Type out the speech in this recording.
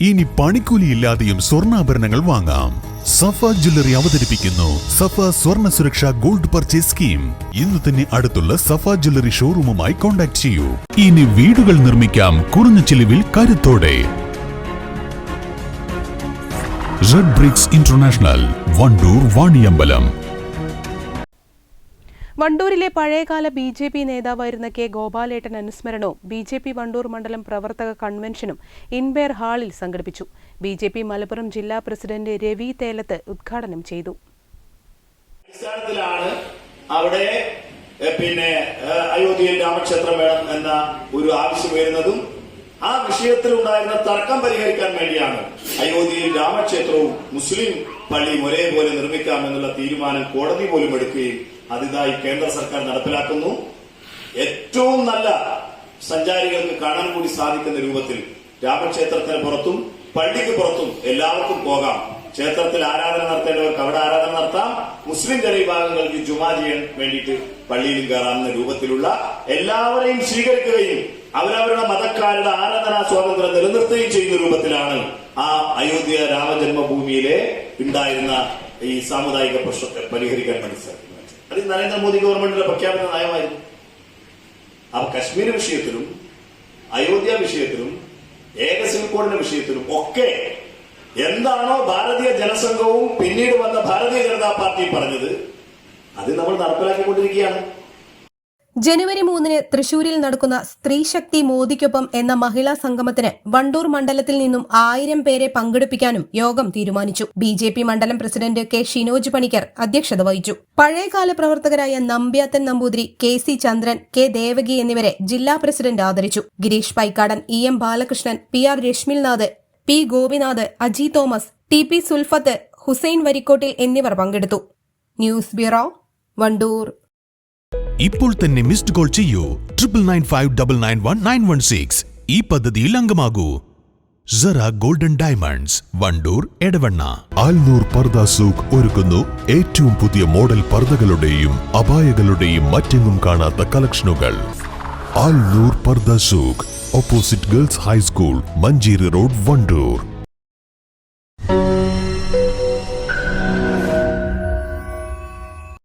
ഇനി പണിക്കൂലിയില്ലാതെയും സ്വർണാഭരണങ്ങൾ വാങ്ങാം. സഫ ജ്വല്ലറി അവതരിപ്പിക്കുന്നു. സഫ സ്വർണ സുരക്ഷ ഗോൾഡ് പർച്ചേസ് സ്കീം. ഇന്ന് തന്നെ അടുത്തുള്ള സഫ ജ്വല്ലറി ഷോറൂമുമായി കോൺടാക്ട് ചെയ്യൂ. ഇനി വീടുകൾ നിർമ്മിക്കാം കുറഞ്ഞ ചിലവിൽ കരുത്തോടെ. Red bricks international Wandoor Vaniyambalam. വണ്ടൂരിലെ പഴയകാല ബി ജെ പി നേതാവായിരുന്ന കെ ഗോപാലേട്ടൻ അനുസ്മരണവും ബി ജെ പി വണ്ടൂർ മണ്ഡലം പ്രവർത്തക കൺവെൻഷനും ഇൻബേർ ഹാളിൽ സംഘടിപ്പിച്ചു. ബി ജെ പി മലപ്പുറം ജില്ലാ പ്രസിഡന്റ് രവി തേലത്ത് ഉദ്ഘാടനം ചെയ്തു. അവിടെ പിന്നെ അയോധ്യയിൽ രാമക്ഷേത്രം വേണം എന്ന ഒരു ആവശ്യം വരുന്നതും ആ വിഷയത്തിൽ ഉണ്ടായിരുന്ന തർക്കം പരിഹരിക്കാൻ വേണ്ടിയാണ് അയോധ്യയിൽ രാമക്ഷേത്രവും മുസ്ലിം പള്ളിയും ഒരേപോലെ നിർമ്മിക്കാമെന്നുള്ള തീരുമാനം കോടതി പോലും എടുക്കുകയും അതിതായി കേന്ദ്ര സർക്കാർ നടപ്പിലാക്കുന്നു. ഏറ്റവും നല്ല സഞ്ചാരികൾക്ക് കാണാൻ കൂടി സാധിക്കുന്ന രൂപത്തിൽ രാമക്ഷേത്രത്തിന് പുറത്തും പള്ളിക്ക് പുറത്തും എല്ലാവർക്കും പോകാം. ക്ഷേത്രത്തിൽ ആരാധന നടത്തേണ്ടവർക്ക് അവിടെ ആരാധന നടത്താം. മുസ്ലിം ജനവിഭാഗങ്ങൾക്ക് ജുമാ ചെയ്യാൻ വേണ്ടിയിട്ട് പള്ളിയിലും കയറാവുന്ന രൂപത്തിലുള്ള എല്ലാവരെയും സ്വീകരിക്കുകയും അവരവരുടെ മതക്കാരുടെ ആരാധനാ സ്വാതന്ത്ര്യം നിലനിർത്തുകയും ചെയ്യുന്ന രൂപത്തിലാണ് ആ അയോധ്യ രാമജന്മഭൂമിയിലെ ഉണ്ടായിരുന്ന ഈ സാമുദായിക പ്രശ്നത്തെ പരിഹരിക്കാൻ വേണ്ടി സാധിക്കുന്നത്. അത് നരേന്ദ്രമോദി ഗവൺമെന്റിന്റെ പ്രഖ്യാപിത നയമായിരുന്നു. അപ്പൊ കശ്മീർ വിഷയത്തിലും അയോധ്യ വിഷയത്തിലും ഏക സിവിൽ വിഷയത്തിലും ഒക്കെ എന്താണോ ഭാരതീയ ജനസംഘവും പിന്നീട് വന്ന ഭാരതീയ ജനതാ പാർട്ടിയും പറഞ്ഞത് അത് നമ്മൾ നടപ്പിലാക്കിക്കൊണ്ടിരിക്കുകയാണ്. ജനുവരി മൂന്നിന് തൃശൂരിൽ നടക്കുന്ന സ്ത്രീശക്തി മോദിക്കൊപ്പം എന്ന മഹിളാ സംഗമത്തിന് വണ്ടൂർ മണ്ഡലത്തിൽ നിന്നും ആയിരം പേരെ പങ്കെടുപ്പിക്കാനും യോഗം തീരുമാനിച്ചു. ബി ജെ പി മണ്ഡലം പ്രസിഡന്റ് കെ ഷിനോജ് പണിക്കർ അധ്യക്ഷത വഹിച്ചു. പഴയകാല പ്രവർത്തകരായ Nambyathan Namboothiri K C Chandran K Devaki എന്നിവരെ ജില്ലാ പ്രസിഡന്റ് ആദരിച്ചു. Girish Paikkadan E M Balakrishnan P R Rashmilnath P Gopinath Aji Thomas T P Sulfath Hussain Varikkottil എന്നിവർ പങ്കെടുത്തു. News bureau Wandoor. ഇപ്പോൾ തന്നെ മിസ്ഡ് കോൾ ചെയ്യൂ. Triple nine five double nine one nine one six ഈ പദ്ധതിയിൽ അംഗമാകൂ. Sara golden diamonds Wandoor Edavanna. Alnoor പർദ സൂഖ് ഒരുക്കുന്നു. ഏറ്റവും പുതിയ മോഡൽ പർദകളുടെയും അപായകളുടെയും മറ്റെങ്ങും കാണാത്ത കളക്ഷനുകൾ. Alnoor Pardha Souq. Opposite girls high school Manjeri road Wandoor.